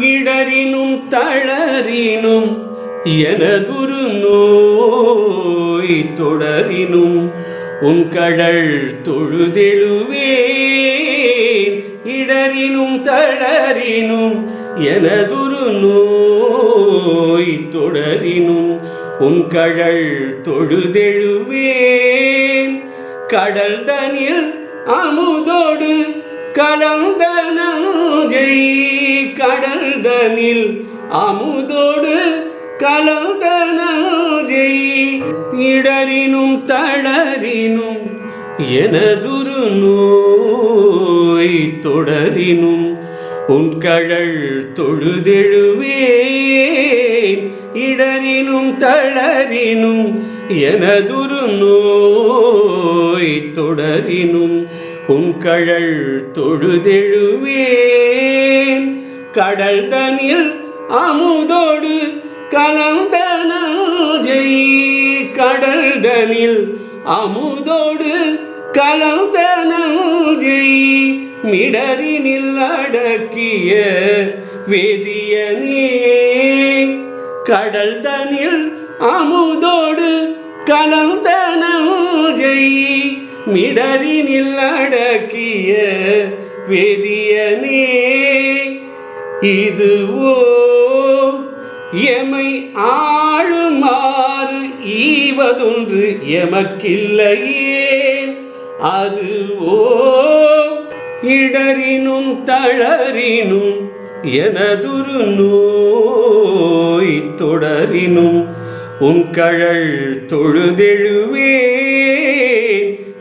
இடரினும் தளரினும் எனதுரு நோய் தொடரினும் உன் கடல் தொழுதெழுவேன். இடரினும் தளரினும் எனதுரு நோய் தொடரினும் உன் கடல் தொழுதெழுவேன். கடல் தனில் அமுதோடு கலந்த நஞ்சை கடந்தனில் அமுதோடு கலந்த நஞ்சை இடரினும் தளரினும் எனதுரு நோய் தொடரினும் உன் கடல் தொழுதெழுவேன் இடரினும் தளரினும் எனதுரு நோய் தொடரினும் உன் கழல் தொழுதெழுவேன். கடல் தனில் அமுதோடு கலந்த நஞ்சை கடல் தனில் அமுதோடு கலந்த நஞ்சை மிடரினில் அடக்கிய வேதியனே. கடல் தனில் அமுதோடு கலந்த நஞ்சை மிடரினில் அடக்கிய வேதியனே இதுவோ எமை ஆளுமாறு ஈவதொன்று எமக்கில்லையே அதுவோ இடரினும் தளரினும் எனதுரு நோய் தொடரினும் உன் கழல் தொழுதெழுவேன்.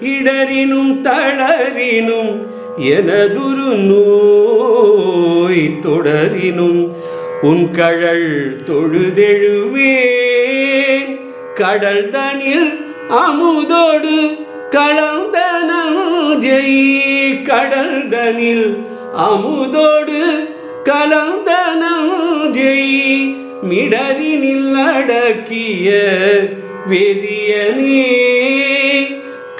இடரினும் தளரினும் எனதுரு நோய் தொடரினும் உன் கழல் தொழுதெழுவேன். கடல் தனில் அமுதோடு கலந்தனம் ஜெய். கடல் தனில் அமுதோடு கலந்தனம் ஜெய். மிடரினில் அடக்கிய வேதியனே.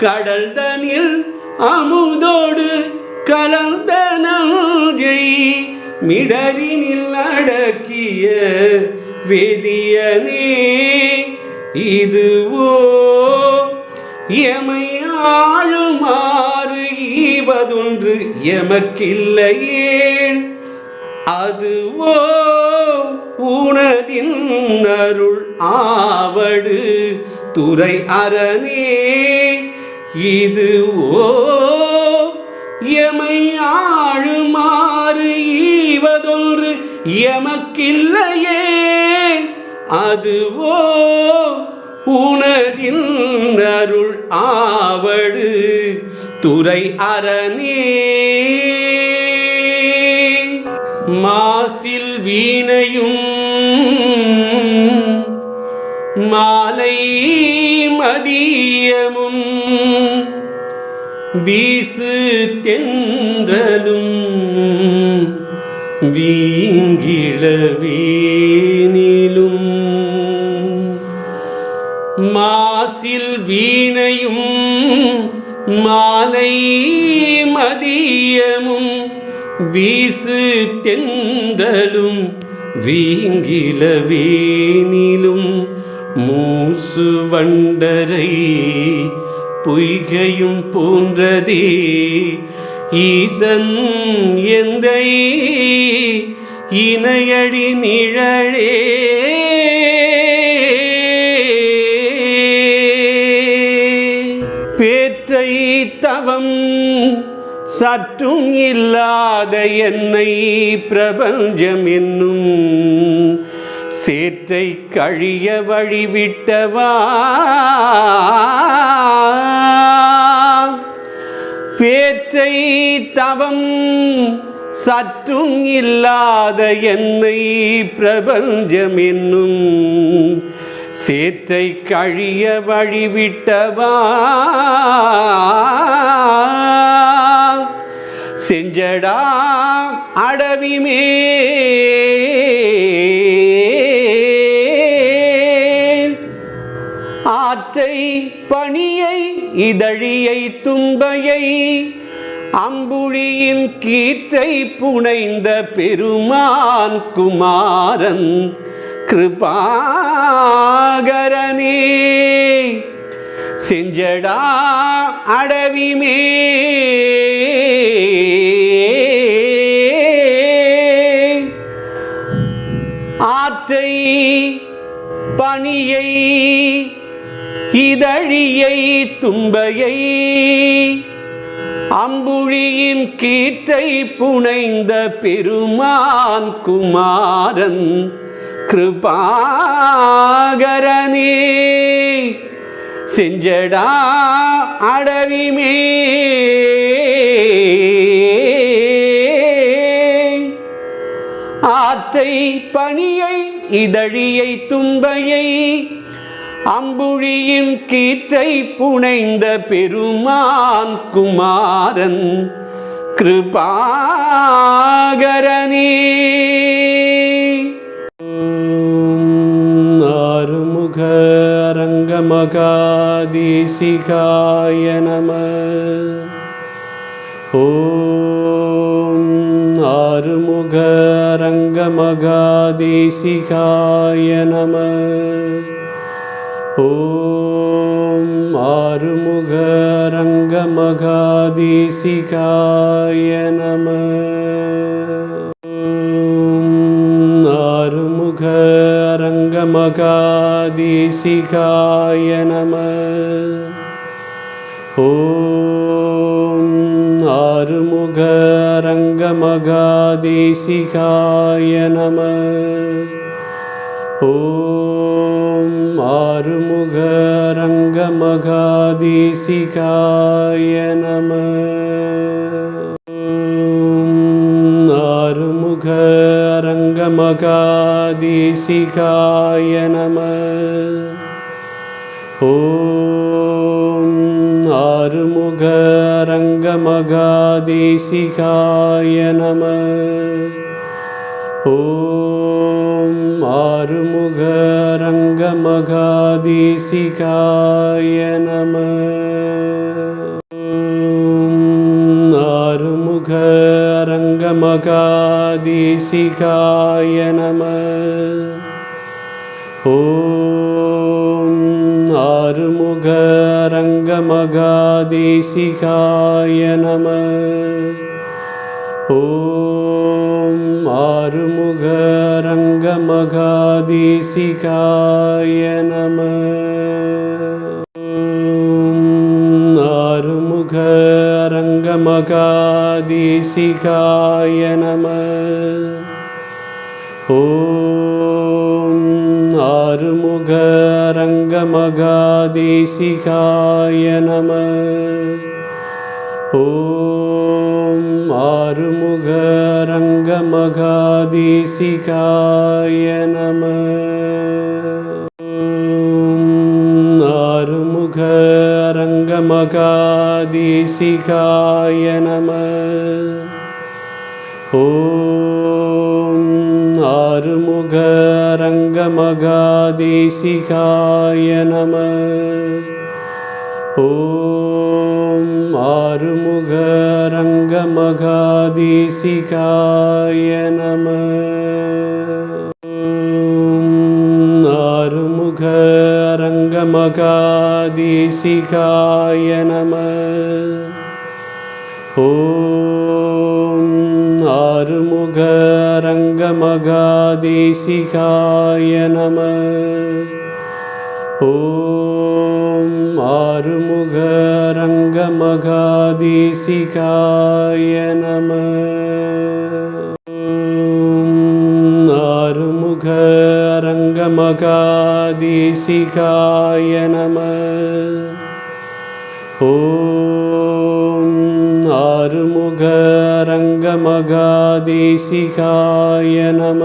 கடல் தனில் அமுதோடு கலந்த நஞ்சை மிடரினில் அடக்கிய வேதியனே இதுவோ? எமை ஆளுமாறு ஈவதொன்று எமக்கில்லையேன் அதுவோ? உனதின் அருள் ஆவடு துறை அரணே இதுவோ எமை ஆழுமாறு ஈவதொன்று எமக்கில்லையே. அதுவோ உனதின் அருள் ஆவடு துறை அரணே. மாசில் வீணையும் மாலை மதியமும் வீசு தென்றலும் வீங்கிழவேனிலும். மாசில் வீணையும் மாலை மதியமும் வீசு தென்றலும் வீங்கிலவேனிலும் மூசு வண்டரை பொய்கையும் போன்றதே. ஈசன் எந்த இணையடி நிழலே. பேற்றை தவம் சற்றும் இல்லாத என்னை பிரபஞ்சம் என்னும். சேற்றை கழிய வழிவிட்டவா? பேற்றை தவம் சற்றும் இல்லாத என்னை பிரபஞ்சம் என்னும் சேற்றை கழிய வழிவிட்டவா? செஞ்சடா அடவிமே ஆற்றை பணியை இதழியை துன்ப அம்புழியின் கீற்றை புனைந்த பெருமான் குமாரன் கிருபாகரனே. செஞ்சடா அடவிமே ஆற்றை பணியை இதழியை தும்பையை அம்புழியின் கீற்றை புனைந்த பெருமான் குமாரன் கிருபாகரனே. செஞ்சடா அடவிமே. ஆற்றை பணியை இதழியை தும்பையை அம்புழியின் கீற்றை புனைந்த பெருமான் குமாரன் கிருபாகரணி ஆறுமுக அரங்கமகாதீசிகாய நம. ஓம் ஆறுமுக அரங்கமகாதீசிகாய நம. ஓம் ஆறுமுக ரங்க மகாதேசிகாய நம. ஆறுமுக ரங்க மகாதேசிகாய நம. ஓம் ஆறுமுக ரங்க நம. ஓம் ஆறுமுகரங்கமகாதீசிகாய நம. ஆறுமுகரங்கமகாதீசிகாய நம. ஓம் ஆறுமுகரங்கமகாதீசிகாய நம. ஓம் ஆறுமுகரங்கமகாதீசிகாய நம ஆறுமுகரங்கமகாதீசிகாய நம ஓம் ஆறுமுகரங்கமகாதீசிகாய நம ஓம் ஆறுமுகரங்கமகாதீசிகாய நம. ஆறுமுகரங்கமகாதீசிகாய நம. ஓம் ஆறுமுகரங்கமகாதீசிகாய நம. ஓம் மகாதேசிகாய நம. ஆறுமுக அரங்க மகாதேசிகாய நம. ஓம் ஆறுமுக அரங்க மகாதேசிகாய நம. ஓம் ஆறுமுக மகாதேசிகாய நம. ஆறுமுக அரங்க மகாதேசிகாய நம. ஓம் ஆறுமுக அரங்க மகாதேசிகாய நம. ஓம் மகாதேசிகாய நம. ஆறுமுக அரங்க மகாதேசிகாய நம. ஓம் ஆறுமுக அரங்க மகாதேசிகாய நம.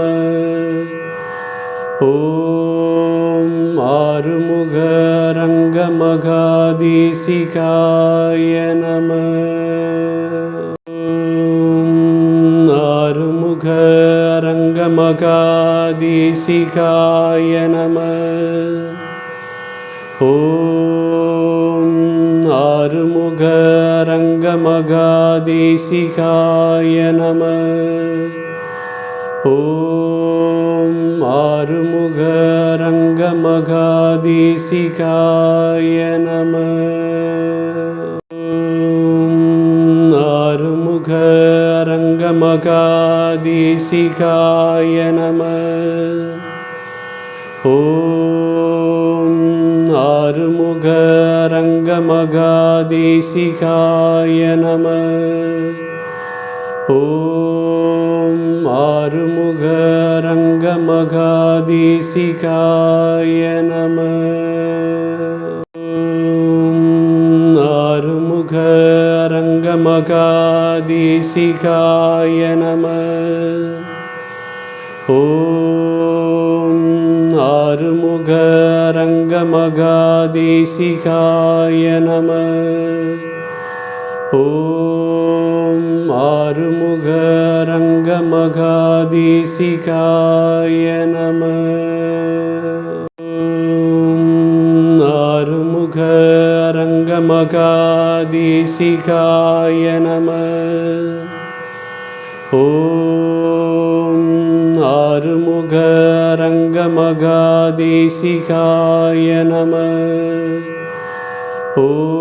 ஓம் ஆறுமுக மகாதேசிகாய நம ஆறுமுக அரங்க மகாதேசிகாய நம ஓம் ஆறுமுக அரங்க மகாதேசிகாய நம ஓம் ஆறுமுக ரங்க மகாதேசிகாய ரங்கமகாதேசிகாய நம. ஓம் ஆறுமுக ரங்கமகாதேசிகாய நம. ஓம் ஆறுமுக ரங்கமகாதேசிகாய நம. ஓம் ஆறுமுக ரங்கமகாதேசிகாய நம. ஓம் ஆறுமுக ரங்கமகாதேசிகாய நம ஓம் ஆறுமுக ரங்கமகாதேசிகாய நம ஆறுமுக ரங்கமகாதேசிகாய நம ஓம் िकाय नमः। ओ